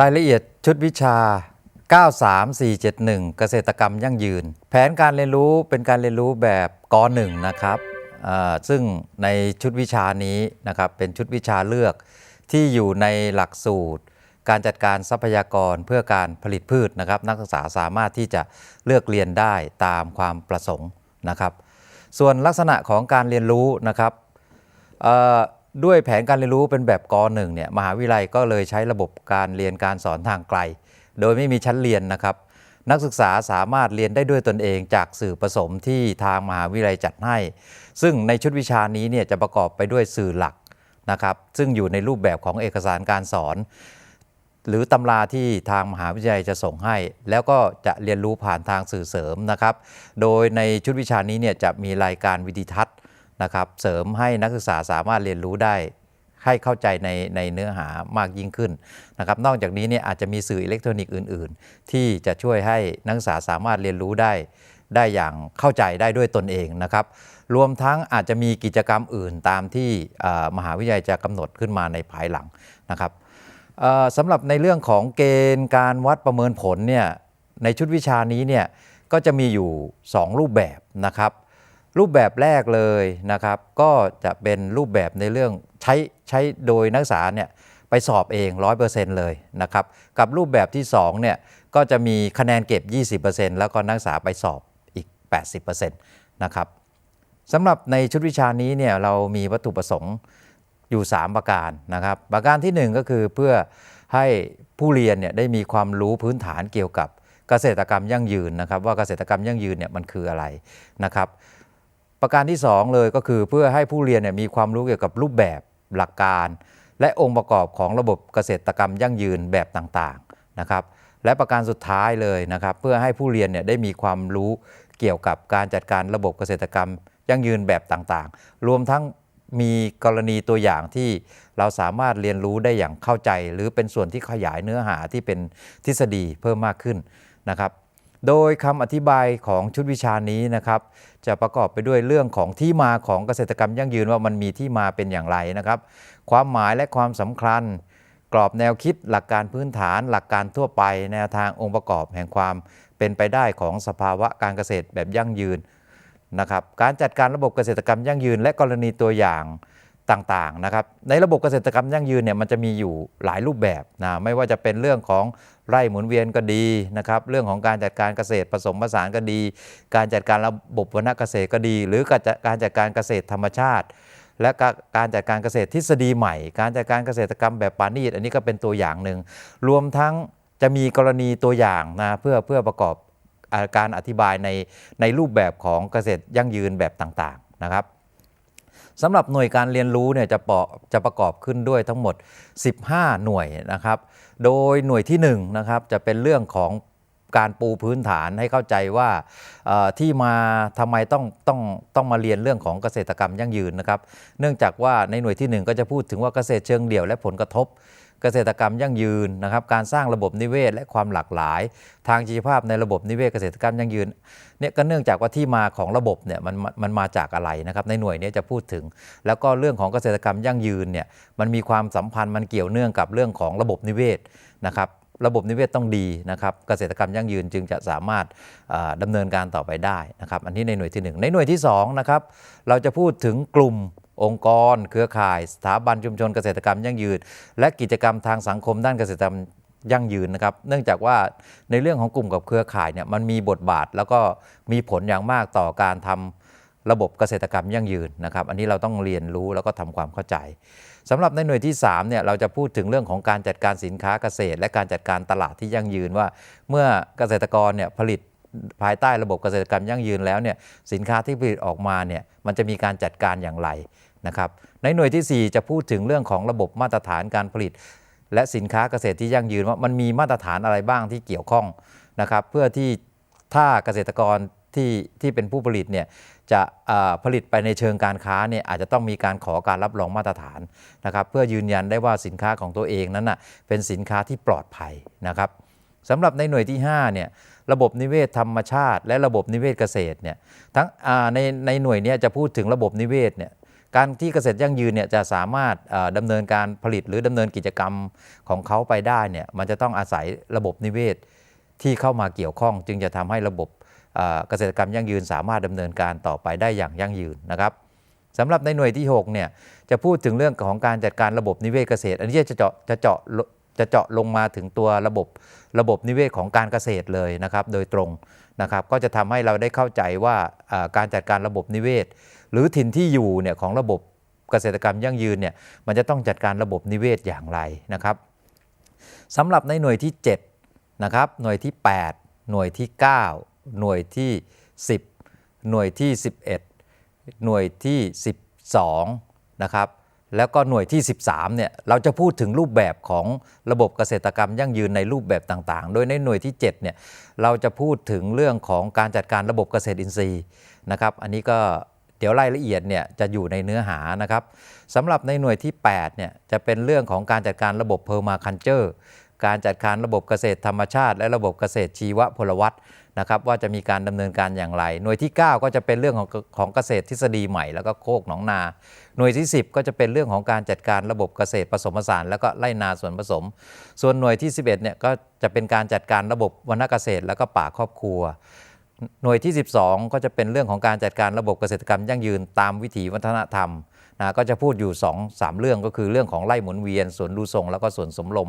รายละเอียดชุดวิชา 93471 เกษตรกรรมยั่งยืน แผนการเรียนรู้เป็นการเรียนรู้แบบกหนึ่งนะครับอ่าซึ่งในชุดวิชานี้นะครับเป็นชุดวิชาเลือกที่อยู่ในหลักสูตร การจัดการทรัพยากรเพื่อการผลิตพืชนะครับ นักศึกษาสามารถที่จะเลือกเรียนได้ตามความประสงค์นะครับ ส่วนลักษณะของการเรียนรู้นะครับอ่อ ด้วยแผนการเรียนรู้เป็นแบบกหนึ่งเนี่ยมหาวิทยาลัยก็เลยใช้ระบบการเรียนการสอนทางไกล โดยไม่มีชั้นเรียนนะครับ นักศึกษาสามารถเรียนได้ด้วยตนเองจากสื่อผสมที่ทางมหาวิทยาลัยจัดให้ ซึ่งในชุดวิชานี้เนี่ยจะประกอบไปด้วยสื่อหลักนะครับซึ่งอยู่ในรูปแบบของเอกสารการสอน หรือตำราที่ทางมหาวิทยาลัยจะส่งให้ แล้วก็จะเรียนรู้ผ่านทางสื่อเสริมนะครับ โดยในชุดวิชานี้เนี่ยจะมีรายการวิดีทัศน์ นะครับเสริมให้นักศึกษาสามารถเรียนรู้ได้ให้เข้าใจในในเนื้อหามากยิ่งขึ้นนะครับนอกจากนี้เนี่ยอาจจะมีสื่ออิเล็กทรอนิกส์อื่น ๆ ที่จะช่วยให้นักศึกษาสามารถเรียนรู้ได้ ได้อย่างเข้าใจได้ด้วยตนเองนะครับรวมทั้งอาจจะมีกิจกรรมอื่นตามที่มหาวิทยาลัยจะกำหนดขึ้นมาในภายหลังนะครับสำหรับในเรื่องของเกณฑ์การวัดประเมินผลเนี่ยในชุดวิชานี้เนี่ยก็จะมีอยู่ 2 รูปแบบนะครับ รูปแบบแรกเลยนะครับ ก็จะเป็นรูปแบบในเรื่องใช้ใช้โดยนักศึกษาเนี่ยไปสอบเอง 100%เลยนะครับ กับรูปแบบที่2เนี่ยก็จะมีคะแนนเก็บ 20%แล้วก็นักศึกษาไปสอบอีก 80%นะครับสำหรับในชุดวิชานี้เนี่ยเรามีวัตถุประสงค์อยู่ 3 ประการนะครับ ประการทีหนึ่1 ก็คือเพื่อให้ผู้เรียนเนี่ยได้มีความรู้พื้นฐานเกี่ยวกับเกษตรกรรมยั่งยืนนะครับ ว่าเกษตรกรรมยั่งยืนเนี่ยมันคืออะไรนะครับ ประการที่ 2 เลยก็คือเพื่อให้ผู้เรียนเนี่ยมีความรู้เกี่ยวกับรูปแบบหลักการ และองค์ประกอบของระบบเกษตรกรรมยั่งยืนแบบต่างๆนะครับและประการสุดท้ายเลยนะครับ เพื่อให้ผู้เรียนเนี่ยได้มีความรู้เกี่ยวกับการจัดการระบบเกษตรกรรมยั่งยืนแบบต่างๆ รวมทั้งมีกรณีตัวอย่างที่เราสามารถเรียนรู้ได้อย่างเข้าใจ หรือเป็นส่วนที่ขยายเนื้อหาที่เป็นทฤษฎีเพิ่มมากขึ้นนะครับ โดยคำอธิบายของชุดวิชานี้นะครับ จะประกอบไปด้วยเรื่องของที่มาของเกษตรกรรมยั่งยืนว่ามันมีที่มาเป็นอย่างไรนะครับ ความหมายและความสำคัญ กรอบแนวคิดหลักการพื้นฐาน หลักการทั่วไปแนวทางองค์ประกอบแห่งความเป็นไปได้ของสภาวะการเกษตรแบบยั่งยืนนะครับ การจัดการระบบเกษตรกรรมยั่งยืน และกรณีตัวอย่าง ต่างๆนะครับในระบบเกษตรกรรมยั่งยืนเนี่ยมันจะมีอยู่หลายรูปแบบนะไม่ว่าจะเป็นเรื่องของไร่หมุนเวียนก็ดีนะครับเรื่องของการจัดการเกษตรผสมผสานก็ดี การจัดการระบบวณเกษตรก็ดี หรือการจัดการเกษตรธรรมชาติ และการจัดการเกษตรทฤษฎีใหม่ การจัดการเกษตรกรรมแบบปานีตอันนี้ก็เป็นตัวอย่างหนึ่งรวมทั้งจะมีกรณีตัวอย่างนะเพื่อเพื่อประกอบการอธิบายในในรูปแบบของเกษตรยั่งยืนแบบต่างๆนะครับ สำหรับหน่วยการเรียนรู้เนี่ยจะปะจะประกอบขึ้นด้วยทั้งหมด 15 หน่วยนะครับ โดยหน่วยที่1นะครับจะเป็นเรื่องของการปูพื้นฐานให้เข้าใจว่าที่มาทำไมต้องต้องต้องมาเรียนเรื่องของเกษตรกรรมยั่งยืนนะครับ เนื่องจากว่าในหน่วยที่ 1 ก็จะพูดถึงว่าเกษตรเชิงเดี่ยวและผลกระทบ เกษตรกรรมยั่งยืนนะครับการสร้างระบบนิเวศและความหลากหลาย ทางชีวภาพในระบบนิเวศเกษตรกรรมยั่งยืนเนี่ยก็เนื่องจากว่าที่มาของระบบเนี่ยมันมันมาจากอะไรนะครับในหน่วยนี้จะพูดถึง แล้วก็เรื่องของเกษตรกรรมยั่งยืนเนี่ยมันมีความสัมพันธ์มันเกี่ยวเนื่องกับเรื่องของระบบนิเวศนะครับระบบนิเวศต้องดีนะครับเกษตรกรรมยั่งยืนจึงจะสามารถดำาเนินการต่อไปได้นะครับอันนี้ในหน่วยที่ 1 ในหน่วยที่2นะครับเราจะพูดถึงกลุ่ม องค์กร เครือข่าย สถาบันชุมชนเกษตรกรรมยั่งยืน และกิจกรรมทางสังคมด้านเกษตรกรรมยั่งยืนนะครับ เนื่องจากว่าในเรื่องของกลุ่มกับเครือข่ายเนี่ยมันมีบทบาทแล้วก็มีผลอย่างมากต่อการทำระบบเกษตรกรรมยั่งยืนนะครับ อันนี้เราต้องเรียนรู้แล้วก็ทำความเข้าใจสำหรับในหน่วยที่3เนี่ยเราจะพูดถึงเรื่องของการจัดการสินค้าเกษตร และการจัดการตลาดที่ยั่งยืนว่า เมื่อเกษตรกรเนี่ยผลิตภายใต้ระบบเกษตรกรรมยั่งยืนแล้วเนี่ยสินค้าที่ผลิตออกมาเนี่ยมันจะมีการจัดการอย่างไร นะครับในหน่วยที่ 4 จะพูดถึงเรื่องของระบบมาตรฐานการผลิต และสินค้าเกษตรที่ยั่งยืนว่ามันมีมาตรฐานอะไรบ้างที่เกี่ยวข้องนะครับเพื่อที่ถ้าเกษตรกรที่ที่เป็นผู้ผลิตเนี่ยจะผลิตไปในเชิงการค้าเนี่ยอาจจะต้องมีการขอการรับรองมาตรฐานนะครับเพื่อยืนยันได้ว่าสินค้าของตัวเองนั้นน่ะเป็นสินค้าที่ปลอดภัยนะครับสำหรับในหน่วยที่5เนี่ยระบบนิเวศธรรมชาติ และระบบนิเวศเกษตรเนี่ยทั้งในในหน่วยนี้จะพูดถึงระบบนิเวศเนี่ย การที่เกษตรยั่งยืนเนี่ยจะสามารถเอ่อดำเนินการผลิตหรือดำเนินกิจกรรมของเขาไปได้เนี่ยมันจะต้องอาศัยระบบนิเวศที่เข้ามาเกี่ยวข้อง จึงจะทำให้ระบบเอ่อเกษตรกรรมยั่งยืนสามารถดำเนินการต่อไปได้อย่างยั่งยืนนะครับสำหรับในหน่วยที่6เนี่ยจะพูดถึงเรื่องของการจัดการระบบนิเวศเกษตร อันนี้จะเจาะจะเจาะจะเจาะลงมาถึงตัวระบบระบบนิเวศของการเกษตรเลยนะครับ โดยตรงนะครับ ก็จะทำให้เราได้เข้าใจว่าการจัดการระบบนิเวศ หรือถิ่นที่อยู่เนี่ยของระบบเกษตรกรรมยั่งยืนเนี่ยมันจะต้องจัดการระบบนิเวศอย่างไรนะครับสำหรับในหน่วยที่7นะครับหน่วยที่ 8 หน่วยที่ 9 หน่วยที่ 10 หน่วยที่ 11 หน่วยที่ 12นะครับแล้วก็หน่วยที่ 13เนี่ยเราจะพูดถึงรูปแบบของระบบเกษตรกรรมยั่งยืนในรูปแบบต่างๆ โดยในหน่วยที่7เนี่ยเราจะพูดถึงเรื่องของการจัดการระบบเกษตรอินทรีย์นะครับอันนี้ก็ เดี๋ยวรายละเอียดเนี่ยจะอยู่ในเนื้อหานะครับสำหรับในหน่วยที่8เนี่ยจะเป็นเรื่องของการจัดการระบบเพอร์มาคันเจอร์การจัดการระบบเกษตรธรรมชาติ และระบบเกษตรชีวพลวัตนะครับว่าจะมีการดำเนินการอย่างไร หน่วยที่ 9 ก็จะเป็นเรื่องของของเกษตรทฤษฎีใหม่ แล้วก็โคกหนองนา หน่วยที่ 10 ก็จะเป็นเรื่องของการจัดการระบบเกษตรผสมผสาน แล้วก็ไร่นาส่วนผสม ส่วนหน่วยที่ 11เนี่ยก็จะเป็นการจัดการระบบวรรณเกษตร แล้วก็ป่าครอบครัว หน่วยที่ 12 ก็จะเป็นเรื่องของการจัดการระบบเกษตรกรรมยั่งยืนตามวิถีวัฒนธรรมนะก็จะพูดอยู่ 2 3 เรื่องก็คือเรื่องของไร่หมุนเวียนสวนดูทรงแล้วก็สวนสมลม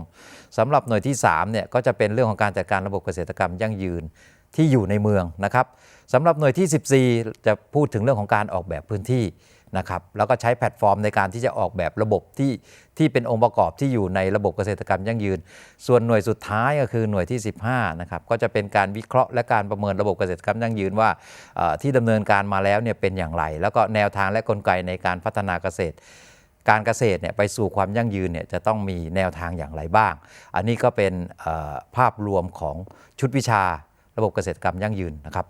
สำหรับหน่วยที่3เนี่ยก็จะเป็นเรื่องของการจัดการระบบเกษตรกรรมยั่งยืนที่อยู่ในเมืองนะครับสำหรับหน่วยที่ 14 จะพูดถึงเรื่องของการออกแบบพื้นที่ นะครับแล้วก็ใช้แพลตฟอร์มในการที่จะออกแบบระบบที่ที่เป็นองค์ประกอบที่อยู่ในระบบเกษตรกรรมยั่งยืน ส่วนหน่วยสุดท้ายก็คือหน่วยที่ 15นะครับก็จะเป็นการวิเคราะห์และการประเมินระบบเกษตรกรรมยั่งยืนว่าที่ดำเนินการมาแล้วเนี่ยเป็นอย่างไร แล้วก็แนวทางและกลไกในการพัฒนาเกษตร การเกษตรเนี่ยไปสู่ความยั่งยืนเนี่ยจะต้องมีแนวทางอย่างไรบ้าง อันนี้ก็เป็นภาพรวมของชุดวิชาระบบเกษตรกรรมยั่งยืนนะครับ